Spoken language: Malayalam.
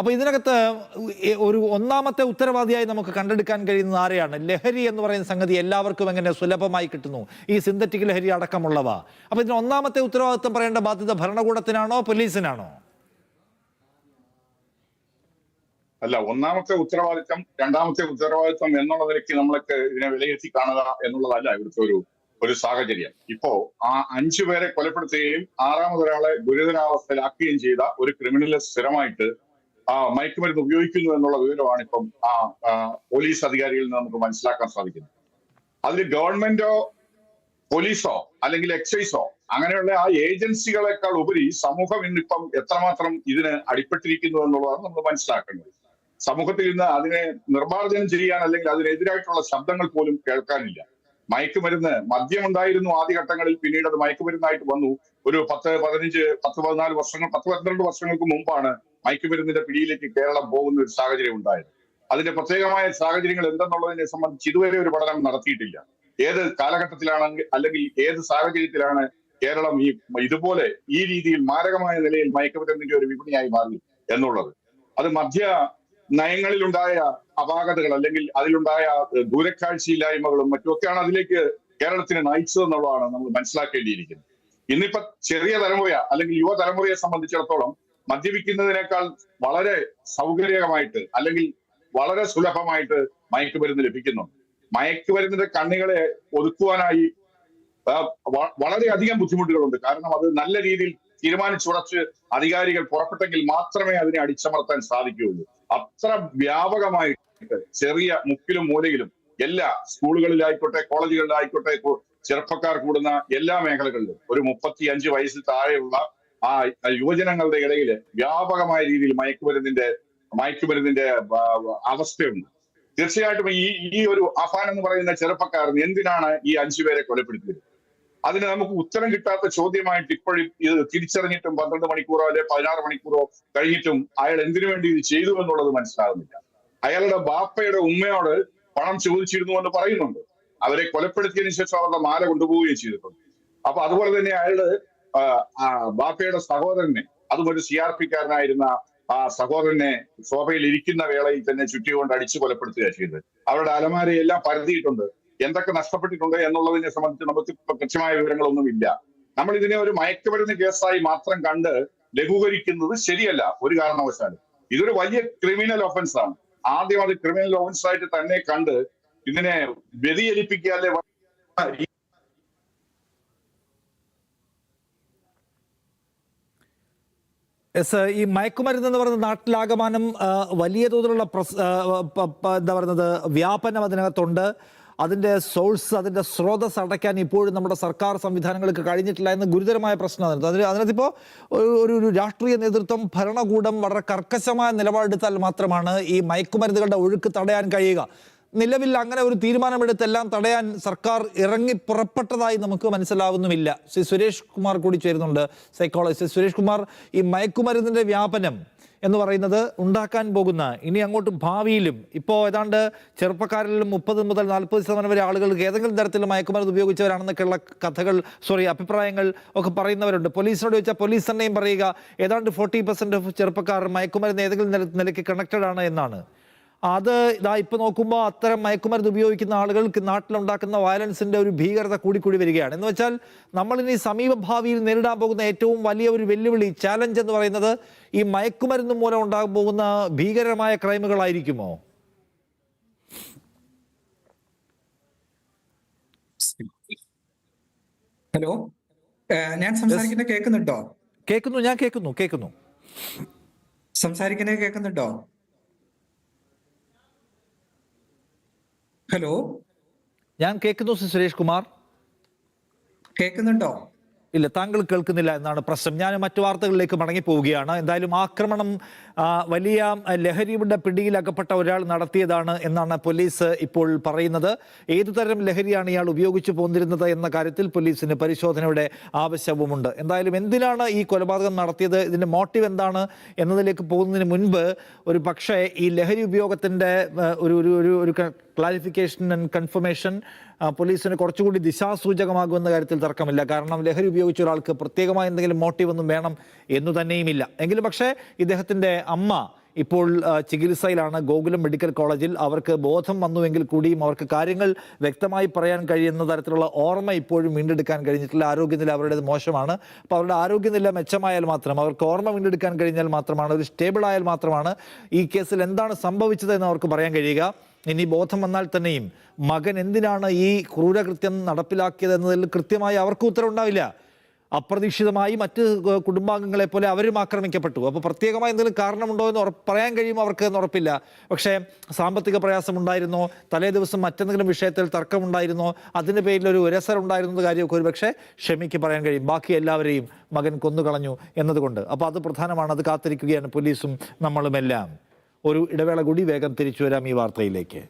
അപ്പോൾ ഇതിനകത്ത് ഒരു ഒന്നാമത്തെ ഉത്തരവാദിയായി നമുക്ക് കണ്ടെടുക്കാൻ കഴിയുന്നത് ആരെയാണ്? ലഹരി എന്ന് പറയുന്ന സംഗതി എല്ലാവർക്കും എങ്ങനെ സുലഭമായി കിട്ടുന്നു? ഈ സിന്തറ്റിക് ലഹരി അടക്കമുള്ളവ. അപ്പോൾ ഇതിന് ഒന്നാമത്തെ ഉത്തരവാദിത്വം പറയേണ്ട ബാധ്യത ഭരണകൂടത്തിനാണോ പോലീസിനാണോ? അല്ല ഒന്നാമത്തെ ഉത്തരവാദിത്തം രണ്ടാമത്തെ ഉത്തരവാദിത്തം എന്നുള്ള നിലയ്ക്ക് നമ്മൾക്ക് ഇതിനെ വിലയിരുത്തി കാണുക എന്നുള്ളതല്ല ഇവിടുത്തെ ഒരു ഒരു സാഹചര്യം. ഇപ്പോ ആ അഞ്ചു പേരെ കൊലപ്പെടുത്തുകയും ആറാമതൊരാളെ ഗുരുതരാവസ്ഥയിലാക്കുകയും ചെയ്ത ഒരു ക്രിമിനൽ സ്ഥിരമായിട്ട് ആ മയക്കുമരുന്ന് ഉപയോഗിക്കുന്നു എന്നുള്ള വിവരമാണ് ഇപ്പം ആ പോലീസ് അധികാരികളിൽ നിന്ന് നമുക്ക് മനസ്സിലാക്കാൻ സാധിക്കുന്നത്. അതിൽ ഗവൺമെന്റോ പോലീസോ അല്ലെങ്കിൽ എക്സൈസോ അങ്ങനെയുള്ള ആ ഏജൻസികളെക്കാൾ ഉപരി സമൂഹം ഇന്നിപ്പം എത്രമാത്രം ഇതിന് അടിപ്പെട്ടിരിക്കുന്നു എന്നുള്ളതാണ് നമ്മൾ മനസ്സിലാക്കേണ്ടത്. സമൂഹത്തിൽ ഇന്ന് അതിനെ നിർമ്മാർജനം ചെയ്യാൻ അല്ലെങ്കിൽ അതിനെതിരായിട്ടുള്ള ശബ്ദങ്ങൾ പോലും കേൾക്കാനില്ല. മയക്കുമരുന്ന് മദ്യമുണ്ടായിരുന്നു ആദ്യഘട്ടങ്ങളിൽ പിന്നീട് അത് മയക്കുമരുന്നായിട്ട് വന്നു. ഒരു പത്ത് പതിനഞ്ച് പത്ത് പതിനാല് വർഷങ്ങൾ പത്ത് പന്ത്രണ്ട് വർഷങ്ങൾക്ക് മുമ്പാണ് മയക്കുമരുന്നിന്റെ പിടിയിലേക്ക് കേരളം പോകുന്ന ഒരു സാഹചര്യം ഉണ്ടായത്. അതിന്റെ പ്രത്യേകമായ സാഹചര്യങ്ങൾ എന്തെന്നുള്ളതിനെ സംബന്ധിച്ച് ഇതുവരെ ഒരു പഠനം നടത്തിയിട്ടില്ല. ഏത് കാലഘട്ടത്തിലാണ് അല്ലെങ്കിൽ ഏത് സാഹചര്യത്തിലാണ് കേരളം ഈ ഇതുപോലെ ഈ രീതിയിൽ മാരകമായ നിലയിൽ മയക്കുമരുന്നിന്റെ ഒരു വിപണിയായി മാറി എന്നുള്ളത്. അത് മധ്യ നയങ്ങളിലുണ്ടായ അപാകതകൾ അല്ലെങ്കിൽ അതിലുണ്ടായ ദൂരക്കാഴ്ച ദൂരക്കാഴ്ചയില്ലായ്മകളും മറ്റുമൊക്കെയാണ് അതിലേക്ക് കേരളത്തിനെ നയിച്ചതെന്നുള്ളതാണ് നമ്മൾ മനസ്സിലാക്കേണ്ടിയിരിക്കുന്നത്. ഇന്നിപ്പോ ചെറിയ തലമുറ അല്ലെങ്കിൽ യുവതലമുറയെ സംബന്ധിച്ചിടത്തോളം മദ്യപിക്കുന്നതിനേക്കാൾ വളരെ സൗകര്യമായിട്ട് അല്ലെങ്കിൽ വളരെ സുലഭമായിട്ട് മയക്കുമരുന്ന് ലഭിക്കുന്നുണ്ട് മയക്കുമരുന്നിന്റെ കണ്ണികളെ ഒതുക്കുവാനായി വളരെയധികം ബുദ്ധിമുട്ടുകളുണ്ട്. കാരണം അത് നല്ല രീതിയിൽ തീരുമാനിച്ചുറച്ച് അധികാരികൾ പുറപ്പെട്ടെങ്കിൽ മാത്രമേ അതിനെ അടിച്ചമർത്താൻ സാധിക്കുകയുള്ളൂ. അത്ര വ്യാപകമായിട്ട് ചെറിയ മുക്കിലും മൂലയിലും എല്ലാ സ്കൂളുകളിലായിക്കോട്ടെ കോളേജുകളിലായിക്കോട്ടെ ചെറുപ്പക്കാർ കൂടുന്ന എല്ലാ മേഖലകളിലും ഒരു മുപ്പത്തി അഞ്ച് വയസ്സിൽ താഴെയുള്ള ആ യുവജനങ്ങളുടെ ഇടയിൽ വ്യാപകമായ രീതിയിൽ മയക്കുമരുന്നിന്റെ മയക്കുമരുന്നിന്റെ അവസ്ഥയുണ്ട്. തീർച്ചയായിട്ടും ഈ ഈ ഒരു അഫാൻ എന്ന് പറയുന്ന ചെറുപ്പക്കാരൻ എന്തിനാണ് ഈ അഞ്ചുപേരെ കൊലപ്പെടുത്തിയത്? അതിന് നമുക്ക് ഉത്തരം കിട്ടാത്ത ചോദ്യമായിട്ട് ഇപ്പോഴും ഇത് തിരിച്ചറിഞ്ഞിട്ടും പന്ത്രണ്ട് മണിക്കൂറോ അല്ലെ പതിനാറ് മണിക്കൂറോ കഴിഞ്ഞിട്ടും അയാൾ എന്തിനു വേണ്ടി ഇത് ചെയ്തു എന്നുള്ളത് മനസ്സിലാകുന്നില്ല. അയാളുടെ ബാപ്പയുടെ ഉമ്മയോട് പണം ചോദിച്ചിരുന്നു എന്ന് പറയുന്നുണ്ട്. അവരെ കൊലപ്പെടുത്തിയതിനു ശേഷം അവരുടെ മാല കൊണ്ടുപോവുകയും ചെയ്തിട്ടുണ്ട്. അപ്പൊ അതുപോലെ തന്നെ അയാൾ ബാപ്പയുടെ സഹോദരനെ അതും ഒരു സി ആർ പിക്കാരനായിരുന്ന ആ സഹോദരനെ സോഫയിൽ ഇരിക്കുന്ന വേളയിൽ തന്നെ ചുറ്റികൊണ്ട് അടിച്ചു കൊലപ്പെടുത്തുക ചെയ്തത്. അവരുടെ അലമാരയെല്ലാം പരതിയിട്ടുണ്ട്. എന്തൊക്കെ നഷ്ടപ്പെട്ടിട്ടുണ്ട് എന്നുള്ളതിനെ സംബന്ധിച്ച് നമുക്ക് കൃത്യമായ വിവരങ്ങളൊന്നും ഇല്ല നമ്മൾ ഇതിനെ ഒരു മയക്കുമരുന്ന് കേസായി മാത്രം കണ്ട് ലഘൂകരിക്കുന്നത് ശരിയല്ല ഒരു കാരണവശാലും. ഇതൊരു വലിയ ക്രിമിനൽ ഒഫൻസ് ആണ് ആദ്യം അത് ക്രിമിനൽ ഒഫൻസ് ആയിട്ട് തന്നെ കണ്ട് ഇതിനെ വ്യതിചലിപ്പിക്കുക എസ് ഈ മയക്കുമരുന്ന് എന്ന് പറയുന്നത് നാട്ടിലാകമാനം വലിയ തോതിലുള്ള പ്രസ് എന്താ പറയുന്നത് വ്യാപനം അതിനകത്തുണ്ട്. അതിന്റെ സോഴ്സ് അതിന്റെ സ്രോതസ് അടയ്ക്കാൻ ഇപ്പോഴും നമ്മുടെ സർക്കാർ സംവിധാനങ്ങൾക്ക് കഴിഞ്ഞിട്ടില്ല എന്ന ഗുരുതരമായ പ്രശ്നമാണ് അതിന് അതിനകത്തിപ്പോൾ ഒരു ഒരു രാഷ്ട്രീയ നേതൃത്വം ഭരണകൂടം വളരെ കർക്കശമായ നിലപാടെടുത്താൽ മാത്രമാണ് ഈ മയക്കുമരുന്നുകളുടെ ഒഴുക്ക് തടയാൻ കഴിയുക. നിലവിൽ അങ്ങനെ ഒരു തീരുമാനമെടുത്തെല്ലാം തടയാൻ സർക്കാർ ഇറങ്ങി പുറപ്പെട്ടതായി നമുക്ക് മനസ്സിലാവുന്നുമില്ല. ശ്രീ സുരേഷ് കുമാർ കൂടി ചേരുന്നുണ്ട് സൈക്കോളജിസ്റ്റ് സുരേഷ് കുമാർ ഈ മയക്കുമരുന്നിന്റെ വ്യാപനം എന്ന് പറയുന്നത് ഉണ്ടാക്കാൻ പോകുന്ന ഇനി അങ്ങോട്ട് ഭാവിയിലും. ഇപ്പോൾ ഏതാണ്ട് ചെറുപ്പക്കാരിലും മുപ്പത് മുതൽ നാൽപ്പത് ശതമാനം വരെ ആളുകൾക്ക് ഏതെങ്കിലും തരത്തിൽ മയക്കുമരുന്ന് ഉപയോഗിച്ചവരാണെന്നൊക്കെയുള്ള കഥകൾ സോറി അഭിപ്രായങ്ങൾ ഒക്കെ പറയുന്നവരുണ്ട്. പോലീസിനോട് ചോദിച്ചാൽ പോലീസ് തന്നെയും പറയുക ഏതാണ്ട് ഫോർട്ടി പെർസെന്റ് ഓഫ് ചെറുപ്പക്കാർ മയക്കുമരുന്ന് ഏതെങ്കിലും നില- നിലയ്ക്ക് കണക്റ്റഡ് ആണ് എന്നാണ്. അത് ഇതാ ഇപ്പൊ നോക്കുമ്പോൾ അത്തരം മയക്കുമരുന്ന് ഉപയോഗിക്കുന്ന ആളുകൾക്ക് നാട്ടിലുണ്ടാക്കുന്ന വയലൻസിന്റെ ഒരു ഭീകരത കൂടിക്കൂടി വരികയാണ്. എന്ന് വെച്ചാൽ നമ്മളിനി സമീപഭാവിയിൽ സമീപ ഭാവിയിൽ നേരിടാൻ പോകുന്ന ഏറ്റവും വലിയ ഒരു വെല്ലുവിളി ചാലഞ്ച് എന്ന് പറയുന്നത് ഈ മയക്കുമരുന്ന് മൂലം ഉണ്ടാകാൻ പോകുന്ന ഭീകരമായ ക്രൈമുകളായിരിക്കുമോ? ഹലോ ഞാൻ സംസാരിക്കുന്നത് കേൾക്കുന്നുണ്ടോ? കേൾക്കുന്നു ഞാൻ കേൾക്കുന്നു കേൾക്കുന്നു. സംസാരിക്കുന്നത് കേൾക്കുന്നുണ്ടോ? ഹലോ ഞാൻ കേൾക്കുന്നു സുരേഷ് കുമാർ. കേൾക്കുന്നുണ്ടോ? ഇല്ല താങ്കൾ കേൾക്കുന്നില്ല എന്നാണ് പ്രശ്നം. ഞാൻ മറ്റു വാർത്തകളിലേക്ക് മടങ്ങി പോവുകയാണ് എന്തായാലും ആക്രമണം വലിയ ലഹരിയുടെ പിടിയിലകപ്പെട്ട ഒരാൾ നടത്തിയതാണ് എന്നാണ് പോലീസ് ഇപ്പോൾ പറയുന്നത്. ഏതു തരം ലഹരിയാണ് ഇയാൾ ഉപയോഗിച്ചു പോന്നിരുന്നത് എന്ന കാര്യത്തിൽ പോലീസിന് പരിശോധനയുടെ ആവശ്യവുമുണ്ട്. എന്തായാലും എന്തിനാണ് ഈ കൊലപാതകം നടത്തിയത്? ഇതിന്റെ മോട്ടീവ് എന്താണ് എന്നതിലേക്ക് പോകുന്നതിന് മുൻപ് ഒരു പക്ഷേ ഈ ലഹരി ഉപയോഗത്തിന്റെ ഒരു ഒരു ഒരു ക്ലാരിഫിക്കേഷൻ ആൻഡ് കൺഫർമേഷൻ പോലീസിന് കുറച്ചുകൂടി ദിശാസൂചകമാകുമെന്ന കാര്യത്തിൽ തർക്കമില്ല. കാരണം ലഹരി ഉപയോഗിച്ച ഒരാൾക്ക് പ്രത്യേകമായ എന്തെങ്കിലും മോട്ടീവ് ഒന്നും വേണം എന്നു തന്നെയുമില്ല. എങ്കിലും പക്ഷേ ഇദ്ദേഹത്തിന്റെ അമ്മ ഇപ്പോൾ ചികിത്സയിലാണ്. ഗോകുലം മെഡിക്കൽ കോളേജിൽ അവർക്ക് ബോധം വന്നുവെങ്കിൽ കൂടിയും അവർക്ക് കാര്യങ്ങൾ വ്യക്തമായി പറയാൻ കഴിയുന്ന തരത്തിലുള്ള ഓർമ്മ ഇപ്പോഴും വീണ്ടെടുക്കാൻ കഴിഞ്ഞിട്ടില്ല. ആരോഗ്യനില അവരുടേത് മോശമാണ്. അപ്പോൾ അവരുടെ ആരോഗ്യനില മെച്ചമായാൽ മാത്രം അവർക്ക് ഓർമ്മ വീണ്ടെടുക്കാൻ കഴിഞ്ഞാൽ മാത്രമാണ് ഒരു സ്റ്റേബിൾ ആയാൽ മാത്രമാണ് ഈ കേസിൽ എന്താണ് സംഭവിച്ചതെന്ന് അവർക്ക് പറയാൻ കഴിയുക. ഇനി ബോധം വന്നാൽ തന്നെയും മകൻ എന്തിനാണ് ഈ ക്രൂരകൃത്യം നടപ്പിലാക്കിയത് എന്നതിൽ കൃത്യമായി അവർക്ക് ഉത്തരവുണ്ടാവില്ല. അപ്രതീക്ഷിതമായി മറ്റ് കുടുംബാംഗങ്ങളെ പോലെ അവരും ആക്രമിക്കപ്പെട്ടു. അപ്പോൾ പ്രത്യേകമായി എന്തെങ്കിലും കാരണമുണ്ടോ എന്ന് പറയാൻ കഴിയുമോ അവർക്ക് എന്ന് ഉറപ്പില്ല. പക്ഷേ സാമ്പത്തിക പ്രയാസമുണ്ടായിരുന്നോ തലേ ദിവസം മറ്റെന്തെങ്കിലും വിഷയത്തിൽ തർക്കമുണ്ടായിരുന്നോ? അതിന്റെ പേരിൽ ഒരു ഉരസരം ഉണ്ടായിരുന്നത് കാര്യമൊക്കെ ഒരു പക്ഷേ ക്ഷമിക്ക് പറയാൻ കഴിയും. ബാക്കി എല്ലാവരെയും മകൻ കൊന്നുകളഞ്ഞു എന്നതുകൊണ്ട്. അപ്പോൾ അത് പ്രധാനമാണ്. അത് കാത്തിരിക്കുകയാണ് പോലീസും നമ്മളുമെല്ലാം. ഒരു ഇടവേള കൂടി വേഗം തിരിച്ചു വരാം ഈ വാർത്തയിലേക്ക്.